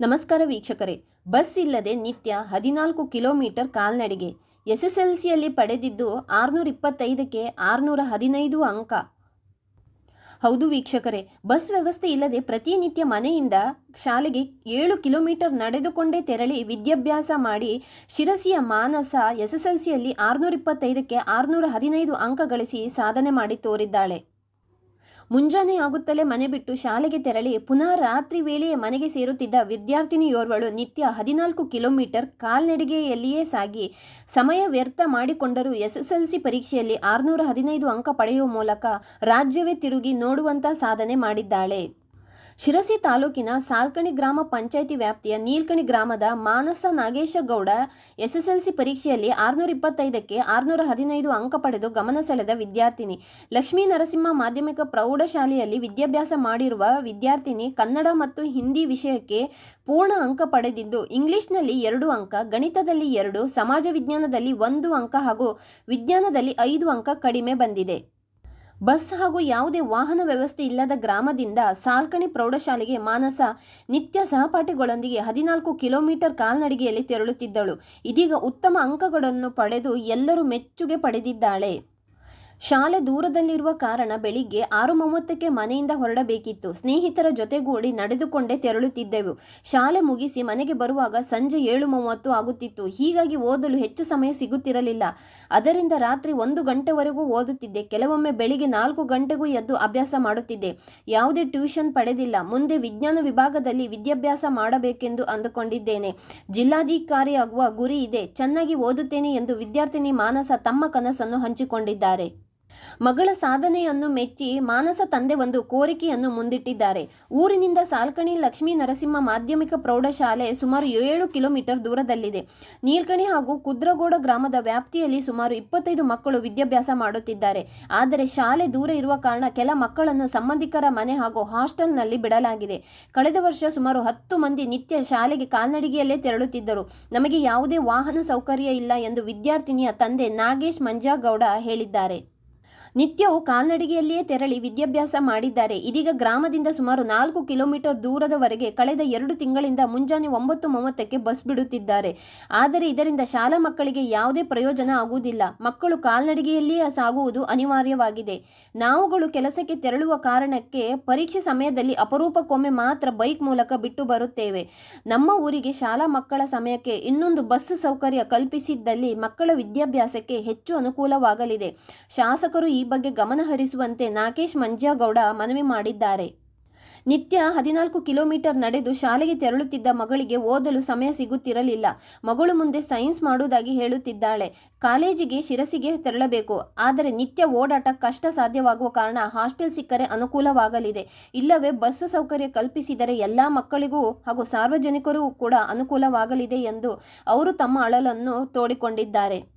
ನಮಸ್ಕಾರ ವೀಕ್ಷಕರೇ. ಬಸ್ ಇಲ್ಲದೆ ನಿತ್ಯ ಹದಿನಾಲ್ಕು ಕಿಲೋಮೀಟರ್ ಕಾಲ್ನಡಿಗೆ. ಎಸ್ಎಸ್ಎಲ್ಸಿಯಲ್ಲಿ ಪಡೆದಿದ್ದು ಆರುನೂರ ಇಪ್ಪತ್ತೈದಕ್ಕೆ ಆರುನೂರ ಹದಿನೈದು ಅಂಕ. ಹೌದು ವೀಕ್ಷಕರೇ, ಬಸ್ ವ್ಯವಸ್ಥೆ ಇಲ್ಲದೆ ಪ್ರತಿನಿತ್ಯ ಮನೆಯಿಂದ ಶಾಲೆಗೆ ಏಳು ಕಿಲೋಮೀಟರ್ ನಡೆದುಕೊಂಡೇ ತೆರಳಿ ವಿದ್ಯಾಭ್ಯಾಸ ಮಾಡಿ ಶಿರಸಿಯ ಮಾನಸ ಎಸ್ಎಸ್ಎಲ್ಸಿಯಲ್ಲಿ ಆರುನೂರ ಇಪ್ಪತ್ತೈದಕ್ಕೆ ಆರುನೂರ ಹದಿನೈದು ಅಂಕ ಗಳಿಸಿ ಸಾಧನೆ ಮಾಡಿ ತೋರಿದ್ದಾಳೆ. ಮುಂಜಾನೆ ಆಗುತ್ತಲೇ ಮನೆ ಬಿಟ್ಟು ಶಾಲೆಗೆ ತೆರಳಿ ಪುನಃ ರಾತ್ರಿ ವೇಳೆಯೇ ಮನೆಗೆ ಸೇರುತ್ತಿದ್ದ ವಿದ್ಯಾರ್ಥಿನಿಯೋರ್ವಳು ನಿತ್ಯ ಹದಿನಾಲ್ಕು ಕಿಲೋಮೀಟರ್ ಕಾಲ್ನಡಿಗೆಯಲ್ಲಿಯೇ ಸಾಗಿ ಸಮಯ ವ್ಯರ್ಥ ಮಾಡಿಕೊಂಡರೂ ಎಸ್ಎಸ್ಎಲ್ಸಿ ಪರೀಕ್ಷೆಯಲ್ಲಿ ಆರುನೂರ ಹದಿನೈದು ಅಂಕ ಪಡೆಯುವ ಮೂಲಕ ರಾಜ್ಯವೇ ತಿರುಗಿ ನೋಡುವಂಥ ಸಾಧನೆ ಮಾಡಿದ್ದಾಳೆ. ಶಿರಸಿ ತಾಲೂಕಿನ ಸಾಲ್ಕಣಿ ಗ್ರಾಮ ಪಂಚಾಯಿತಿ ವ್ಯಾಪ್ತಿಯ ನೀಲ್ಕಣಿ ಗ್ರಾಮದ ಮಾನಸ ನಾಗೇಶಗೌಡ ಎಸ್ಎಸ್ಎಲ್ಸಿ ಪರೀಕ್ಷೆಯಲ್ಲಿ ಆರುನೂರ ಇಪ್ಪತ್ತೈದಕ್ಕೆ ಆರುನೂರ ಹದಿನೈದು ಅಂಕ ಪಡೆದು ಗಮನ ಸೆಳೆದ ವಿದ್ಯಾರ್ಥಿನಿ. ಲಕ್ಷ್ಮೀ ನರಸಿಂಹ ಮಾಧ್ಯಮಿಕ ಪ್ರೌಢಶಾಲೆಯಲ್ಲಿ ವಿದ್ಯಾಭ್ಯಾಸ ಮಾಡಿರುವ ವಿದ್ಯಾರ್ಥಿನಿ ಕನ್ನಡ ಮತ್ತು ಹಿಂದಿ ವಿಷಯಕ್ಕೆ ಪೂರ್ಣ ಅಂಕ ಪಡೆದಿದ್ದು, ಇಂಗ್ಲಿಷ್ನಲ್ಲಿ ಎರಡು ಅಂಕ, ಗಣಿತದಲ್ಲಿ ಎರಡು, ಸಮಾಜ ವಿಜ್ಞಾನದಲ್ಲಿ ಒಂದು ಅಂಕ ಹಾಗೂ ವಿಜ್ಞಾನದಲ್ಲಿ ಐದು ಅಂಕ ಕಡಿಮೆ ಬಂದಿದೆ. ಬಸ್ ಹಾಗೂ ಯಾವುದೇ ವಾಹನ ವ್ಯವಸ್ಥೆ ಇಲ್ಲದ ಗ್ರಾಮದಿಂದ ಸಾಲ್ಕಣಿ ಪ್ರೌಢಶಾಲೆಗೆ ಮಾನಸ ನಿತ್ಯ ಸಹಪಾಠಿಗಳೊಂದಿಗೆ ಹದಿನಾಲ್ಕು ಕಿಲೋಮೀಟರ್ ಕಾಲ್ನಡಿಗೆಯಲ್ಲಿ ತೆರಳುತ್ತಿದ್ದಳು. ಇದೀಗ ಉತ್ತಮ ಅಂಕಗಳನ್ನು ಪಡೆದು ಎಲ್ಲರೂ ಮೆಚ್ಚುಗೆ ಪಡೆದಿದ್ದಾಳೆ. ಶಾಲೆ ದೂರದಲ್ಲಿರುವ ಕಾರಣ ಬೆಳಿಗ್ಗೆ ಆರು ಮೂವತ್ತಕ್ಕೆ ಮನೆಯಿಂದ ಹೊರಡಬೇಕಿತ್ತು. ಸ್ನೇಹಿತರ ಜೊತೆಗೂಡಿ ನಡೆದುಕೊಂಡೇ ತೆರಳುತ್ತಿದ್ದೆವು. ಶಾಲೆ ಮುಗಿಸಿ ಮನೆಗೆ ಬರುವಾಗ ಸಂಜೆ ಏಳು ಮೂವತ್ತು ಆಗುತ್ತಿತ್ತು. ಹೀಗಾಗಿ ಓದಲು ಹೆಚ್ಚು ಸಮಯ ಸಿಗುತ್ತಿರಲಿಲ್ಲ. ಅದರಿಂದ ರಾತ್ರಿ ಒಂದು ಗಂಟೆವರೆಗೂ ಓದುತ್ತಿದ್ದೆ. ಕೆಲವೊಮ್ಮೆ ಬೆಳಿಗ್ಗೆ ನಾಲ್ಕು ಗಂಟೆಗೂ ಎದ್ದು ಅಭ್ಯಾಸ ಮಾಡುತ್ತಿದ್ದೆ. ಯಾವುದೇ ಟ್ಯೂಷನ್ ಪಡೆದಿಲ್ಲ. ಮುಂದೆ ವಿಜ್ಞಾನ ವಿಭಾಗದಲ್ಲಿ ವಿದ್ಯಾಭ್ಯಾಸ ಮಾಡಬೇಕೆಂದು ಅಂದುಕೊಂಡಿದ್ದೇನೆ. ಜಿಲ್ಲಾಧಿಕಾರಿಯಾಗುವ ಗುರಿ ಇದೆ. ಚೆನ್ನಾಗಿ ಓದುತ್ತೇನೆ ಎಂದು ವಿದ್ಯಾರ್ಥಿನಿ ಮಾನಸ ತಮ್ಮ ಕನಸನ್ನು ಹಂಚಿಕೊಂಡಿದ್ದಾರೆ. ಮಗಳ ಸಾಧನೆಯನ್ನು ಮೆಚ್ಚಿ ಮಾನಸ ತಂದೆ ಒಂದು ಕೋರಿಕೆಯನ್ನು ಮುಂದಿಟ್ಟಿದ್ದಾರೆ. ಊರಿನಿಂದ ಸಾಲ್ಕಣಿ ಲಕ್ಷ್ಮೀ ನರಸಿಂಹ ಮಾಧ್ಯಮಿಕ ಪ್ರೌಢಶಾಲೆ ಸುಮಾರು ಏಳು ಕಿಲೋಮೀಟರ್ ದೂರದಲ್ಲಿದೆ. ನೀಲ್ಕಣಿ ಹಾಗೂ ಕುದ್ರಗೋಡ ಗ್ರಾಮದ ವ್ಯಾಪ್ತಿಯಲ್ಲಿ ಸುಮಾರು ಇಪ್ಪತ್ತೈದು ಮಕ್ಕಳು ವಿದ್ಯಾಭ್ಯಾಸ ಮಾಡುತ್ತಿದ್ದಾರೆ. ಆದರೆ ಶಾಲೆ ದೂರ ಇರುವ ಕಾರಣ ಕೆಲ ಮಕ್ಕಳನ್ನು ಸಂಬಂಧಿಕರ ಮನೆ ಹಾಗೂ ಹಾಸ್ಟೆಲ್ನಲ್ಲಿ ಬಿಡಲಾಗಿದೆ. ಕಳೆದ ವರ್ಷ ಸುಮಾರು ಹತ್ತು ಮಂದಿ ನಿತ್ಯ ಶಾಲೆಗೆ ಕಾಲ್ನಡಿಗೆಯಲ್ಲೇ ತೆರಳುತ್ತಿದ್ದರು. ನಮಗೆ ಯಾವುದೇ ವಾಹನ ಸೌಕರ್ಯ ಇಲ್ಲ ಎಂದು ವಿದ್ಯಾರ್ಥಿನಿಯ ತಂದೆ ನಾಗೇಶ್ ಮಂಜಾಗೌಡ ಹೇಳಿದ್ದಾರೆ. ನಿತ್ಯವೂ ಕಾಲ್ನಡಿಗೆಯಲ್ಲಿಯೇ ತೆರಳಿ ವಿದ್ಯಾಭ್ಯಾಸ ಮಾಡಿದ್ದಾರೆ. ಇದೀಗ ಗ್ರಾಮದಿಂದ ಸುಮಾರು ನಾಲ್ಕು ಕಿಲೋಮೀಟರ್ ದೂರದವರೆಗೆ ಕಳೆದ ಎರಡು ತಿಂಗಳಿಂದ ಮುಂಜಾನೆ ಒಂಬತ್ತು ಮೂವತ್ತಕ್ಕೆ ಬಸ್ ಬಿಡುತ್ತಿದ್ದಾರೆ. ಆದರೆ ಇದರಿಂದ ಶಾಲಾ ಮಕ್ಕಳಿಗೆ ಯಾವುದೇ ಪ್ರಯೋಜನ ಆಗುವುದಿಲ್ಲ. ಮಕ್ಕಳು ಕಾಲ್ನಡಿಗೆಯಲ್ಲಿಯೇ ಸಾಗುವುದು ಅನಿವಾರ್ಯವಾಗಿದೆ. ನಾವುಗಳು ಕೆಲಸಕ್ಕೆ ತೆರಳುವ ಕಾರಣಕ್ಕೆ ಪರೀಕ್ಷೆ ಸಮಯದಲ್ಲಿ ಅಪರೂಪಕ್ಕೊಮ್ಮೆ ಮಾತ್ರ ಬೈಕ್ ಮೂಲಕ ಬಿಟ್ಟು ಬರುತ್ತೇವೆ. ನಮ್ಮ ಊರಿಗೆ ಶಾಲಾ ಮಕ್ಕಳ ಸಮಯಕ್ಕೆ ಇನ್ನೊಂದು ಬಸ್ ಸೌಕರ್ಯ ಕಲ್ಪಿಸಿದ್ದಲ್ಲಿ ಮಕ್ಕಳ ವಿದ್ಯಾಭ್ಯಾಸಕ್ಕೆ ಹೆಚ್ಚು ಅನುಕೂಲವಾಗಲಿದೆ. ಶಾಸಕರು ಈ ಬಗ್ಗೆ ಗಮನ ಹರಿಸುವಂತೆ ನಾಗೇಶ್ ಮಂಜೇಗೌಡ ಮನವಿ ಮಾಡಿದ್ದಾರೆ. ನಿತ್ಯ ಹದಿನಾಲ್ಕು ಕಿಲೋಮೀಟರ್ ನಡೆದು ಶಾಲೆಗೆ ತೆರಳುತ್ತಿದ್ದ ಮಗಳಿಗೆ ಓದಲು ಸಮಯ ಸಿಗುತ್ತಿರಲಿಲ್ಲ. ಮಗಳು ಮುಂದೆ ಸೈನ್ಸ್ ಮಾಡುವುದಾಗಿ ಹೇಳುತ್ತಿದ್ದಾಳೆ. ಕಾಲೇಜಿಗೆ ಶಿರಸಿಗೆ ತೆರಳಬೇಕು. ಆದರೆ ನಿತ್ಯ ಓಡಾಟ ಕಷ್ಟ ಸಾಧ್ಯವಾಗುವ ಕಾರಣ ಹಾಸ್ಟೆಲ್ ಸಿಕ್ಕರೆ ಅನುಕೂಲವಾಗಲಿದೆ. ಇಲ್ಲವೇ ಬಸ್ ಸೌಕರ್ಯ ಕಲ್ಪಿಸಿದರೆ ಎಲ್ಲ ಮಕ್ಕಳಿಗೂ ಹಾಗೂ ಸಾರ್ವಜನಿಕರೂ ಕೂಡ ಅನುಕೂಲವಾಗಲಿದೆ ಎಂದು ಅವರು ತಮ್ಮ ಅಳಲನ್ನು ತೋಡಿಕೊಂಡಿದ್ದಾರೆ.